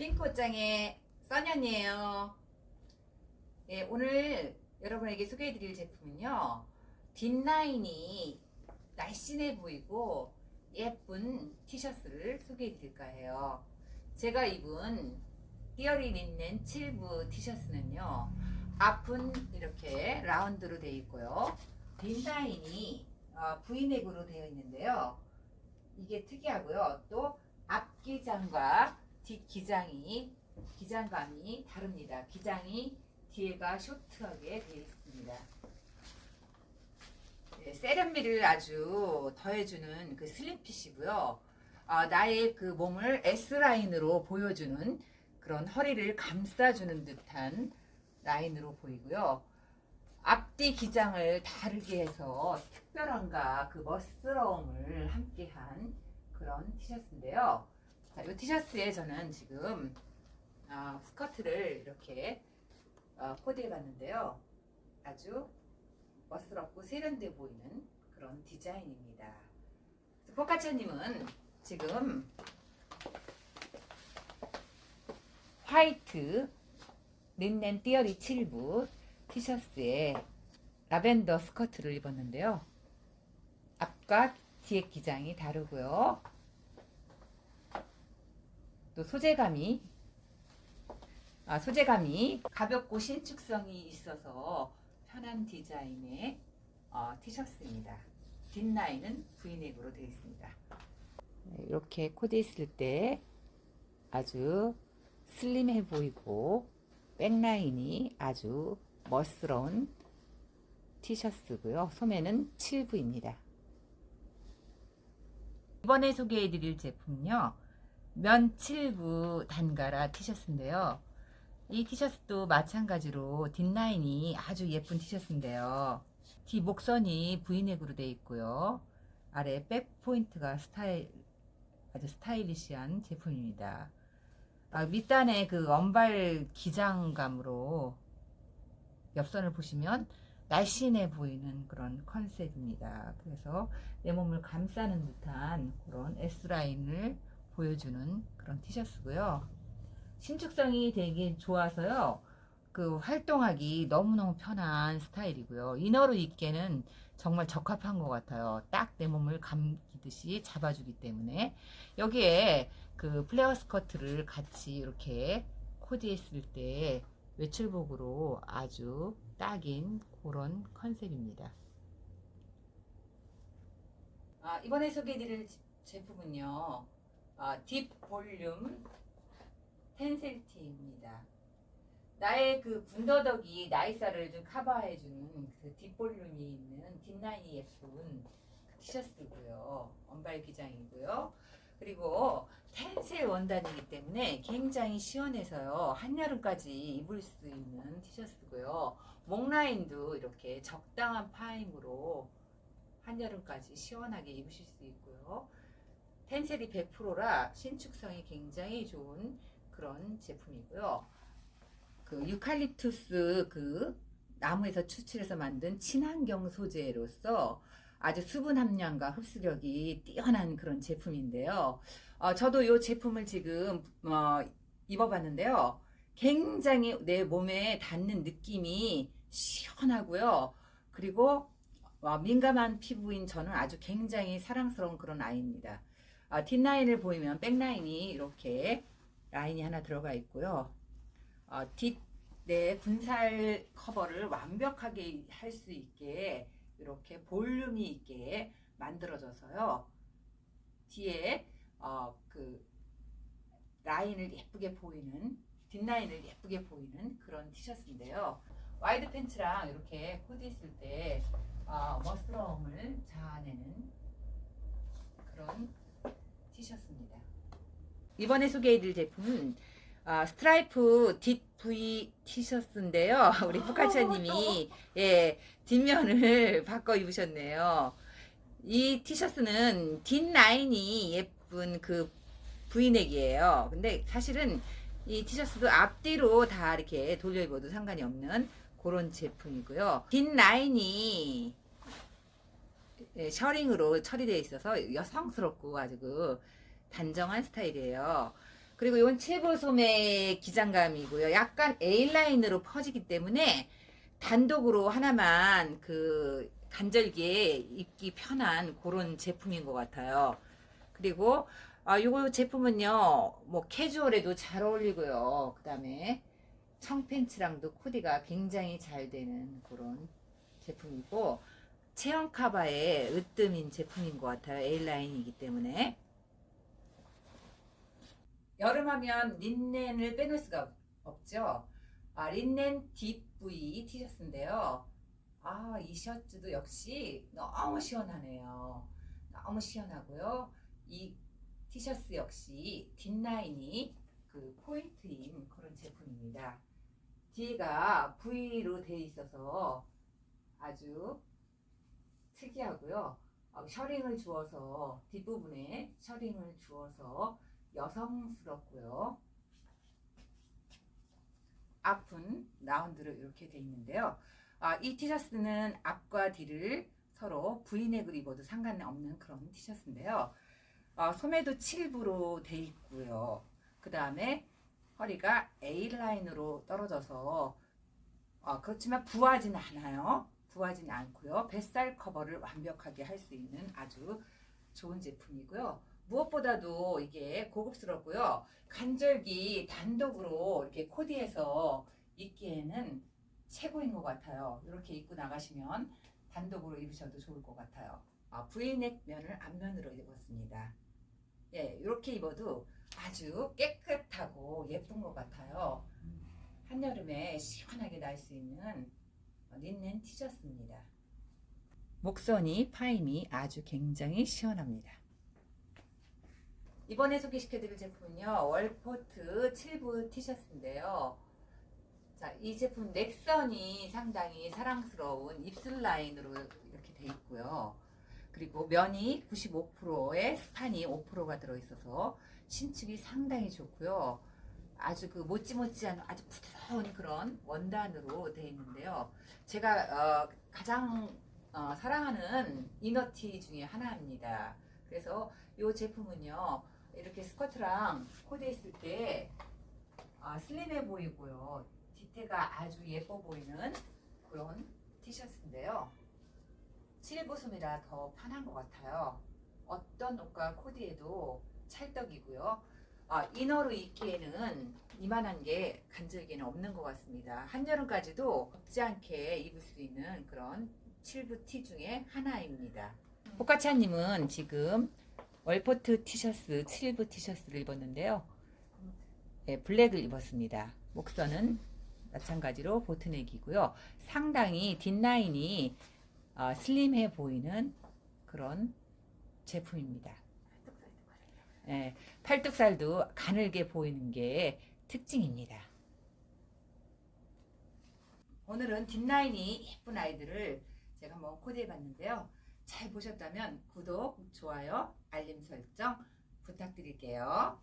옷장의 써년이에요. 예, 오늘 여러분에게 소개해드릴 제품은요. 뒷라인이 날씬해 보이고 예쁜 티셔츠를 소개해드릴까 해요. 제가 입은 띠어리 린넨 7부 티셔츠는요. 앞은 이렇게 라운드로 되어 있고요. 뒷라인이 어, V넥으로 되어 있는데요. 이게 특이하고요. 또 앞기장과 뒷기장이 기장감이 다릅니다. 기장이 뒤에가 쇼트하게 되어 있습니다. 네, 세련미를 아주 더해주는 그 슬림핏이고요. 아, 나의 그 몸을 S 라인으로 보여주는 그런 허리를 감싸주는 듯한 라인으로 보이고요. 앞뒤 기장을 다르게 해서 특별함과 그 멋스러움을 함께한 그런 티셔츠인데요. 자, 이 티셔츠에 저는 지금 아, 스커트를 이렇게 어, 코디해 봤는데요. 아주 멋스럽고 세련돼 보이는 그런 디자인입니다. 포카차님은 지금 화이트 린넨 띠어리 7부 티셔츠에 라벤더 스커트를 입었는데요. 앞과 뒤에 기장이 다르고요. 또 소재감이 아, 소재감이 가볍고 신축성이 있어서 편한 디자인의 어, 티셔츠입니다. 뒷라인은 V넥으로 되어 있습니다. 네, 이렇게 코디했을 때 아주 슬림해 보이고 백라인이 아주 멋스러운 티셔츠고요. 소매는 7부입니다. 이번에 소개해드릴 제품은요. 면 7부 단가라 티셔츠인데요. 이 티셔츠도 마찬가지로 뒷라인이 아주 예쁜 티셔츠인데요. 뒤 목선이 V넥으로 되어 있고요. 아래 백 포인트가 스타일 아주 스타일리시한 제품입니다. 아, 밑단의 그 언발 기장감으로 옆선을 보시면 날씬해 보이는 그런 컨셉입니다. 그래서 내 몸을 감싸는 듯한 그런 S라인을 보여주는 그런 티셔츠고요. 신축성이 되게 좋아서요. 그 활동하기 너무너무 편한 스타일이고요. 이너로 입기에는 정말 적합한 것 같아요. 딱 내 몸을 감기듯이 잡아주기 때문에 여기에 그 플레어 스커트를 같이 이렇게 코디했을 때 외출복으로 아주 딱인 그런 컨셉입니다. 아, 이번에 소개해드릴 제품은요. 아, 딥 볼륨 텐셀티입니다. 나의 그 군더더기 나이살을 좀 커버해주는 그 뒷볼륨이 있는 뒷라인이 예쁜 그 티셔츠고요. 언발 기장이고요. 그리고 텐셀 원단이기 때문에 굉장히 시원해서요. 한여름까지 입을 수 있는 티셔츠고요. 목 라인도 이렇게 적당한 파임으로 한여름까지 시원하게 입으실 수 있고요. 텐셀이 100%라 신축성이 굉장히 좋은 그런 제품이고요. 그 유칼립투스 그 나무에서 추출해서 만든 친환경 소재로서 아주 수분 함량과 흡수력이 뛰어난 그런 제품인데요. 어, 저도 이 제품을 지금 어, 입어봤는데요. 굉장히 내 몸에 닿는 느낌이 시원하고요. 그리고 어, 민감한 피부인 저는 아주 굉장히 사랑스러운 그런 아이입니다. 어, 뒷라인을 보이면 백라인이 이렇게 라인이 하나 들어가 있고요. 어, 뒷 내 군살 커버를 완벽하게 할 수 있게 이렇게 볼륨이 있게 만들어져서요. 뒤에 어, 그 라인을 예쁘게 보이는 뒷라인을 예쁘게 보이는 그런 티셔츠인데요. 와이드 팬츠랑 이렇게 코디했을 때 어, 멋스러움을 자아내는 그런 티셔츠입니다. 이번에 소개해드릴 제품은 아, 스트라이프 뒷 V 티셔츠인데요. 우리 포카차님이 예 뒷면을 바꿔 입으셨네요. 이 티셔츠는 뒷 라인이 예쁜 그 V넥이에요. 근데 사실은 이 티셔츠도 앞뒤로 다 이렇게 돌려 입어도 상관이 없는 그런 제품이고요. 뒷 라인이 예, 셔링으로 처리되어 있어서 여성스럽고 아주 그 단정한 스타일이에요. 그리고 이건 칠보 소매 기장감이고요. 약간 A 라인으로 퍼지기 때문에 단독으로 하나만 그 간절기에 입기 편한 그런 제품인 것 같아요. 그리고 아 요거 제품은요 뭐 캐주얼에도 잘 어울리고요. 그 다음에 청팬츠랑도 코디가 굉장히 잘 되는 그런 제품이고 체형 카바의 으뜸인 제품인 것 같아요. A 라인이기 때문에 여름하면 린넨을 빼놓을 수가 없죠. 아, 린넨 딥V 티셔츠인데요. 아, 이 셔츠도 역시 너무 시원하네요. 너무 시원하고요. 이 티셔츠 역시 뒷라인이 그 포인트인 그런 제품입니다. 뒤가 V로 되어 있어서 아주 특이하고요. 어, 셔링을 주어서 뒷부분에 셔링을 주어서 여성스럽고요. 앞은 라운드로 이렇게 돼 있는데요. 아, 이 티셔츠는 앞과 뒤를 서로 V넥을 입어도 상관없는 그런 티셔츠인데요. 아, 소매도 7부로 돼 있고요. 그 다음에 허리가 A 라인으로 떨어져서 아, 그렇지만 부하진 않아요. 부하진 않고요. 뱃살 커버를 완벽하게 할 수 있는 아주 좋은 제품이고요. 무엇보다도 이게 고급스럽고요. 간절기 단독으로 이렇게 코디해서 입기에는 최고인 것 같아요. 이렇게 입고 나가시면 단독으로 입으셔도 좋을 것 같아요. 아, V넥 면을 앞면으로 입었습니다. 예, 이렇게 입어도 아주 깨끗하고 예쁜 것 같아요. 한여름에 시원하게 날 수 있는 린넨 티셔츠입니다. 목선이 파임이 아주 굉장히 시원합니다. 이번에 소개시켜드릴 제품은요 월포트 7부 티셔츠인데요. 자, 이 제품 넥선이 상당히 사랑스러운 입술 라인으로 이렇게 돼 있고요. 그리고 면이 95%에 스판이 5%가 들어있어서 신축이 상당히 좋고요. 아주 그 모찌모찌한 아주 부드러운 그런 원단으로 되어 있는데요. 제가 어, 가장 어, 사랑하는 이너티 중에 하나입니다. 그래서 이 제품은요 이렇게 스커트랑 코디했을 때 아, 슬림해 보이고요 디테가 아주 예뻐 보이는 그런 티셔츠인데요. 칠보솜이라 더 편한 것 같아요. 어떤 옷과 코디해도 찰떡이고요. 아, 이너로 입기에는 이만한 게 간절기는 없는 것 같습니다. 한여름까지도 덥지 않게 입을 수 있는 그런 칠부 티 중에 하나입니다. 포카차님은 지금 월포트 티셔츠, 칠부 티셔츠를 입었는데요. 네, 블랙을 입었습니다. 목선은 마찬가지로 보트넥이고요. 상당히 뒷라인이 어, 슬림해 보이는 그런 제품입니다. 예, 팔뚝살도 가늘게 보이는 게 특징입니다. 오늘은 뒷라인이 예쁜 아이들을 제가 한번 코디해 봤는데요. 잘 보셨다면 구독, 좋아요, 알림 설정 부탁드릴게요.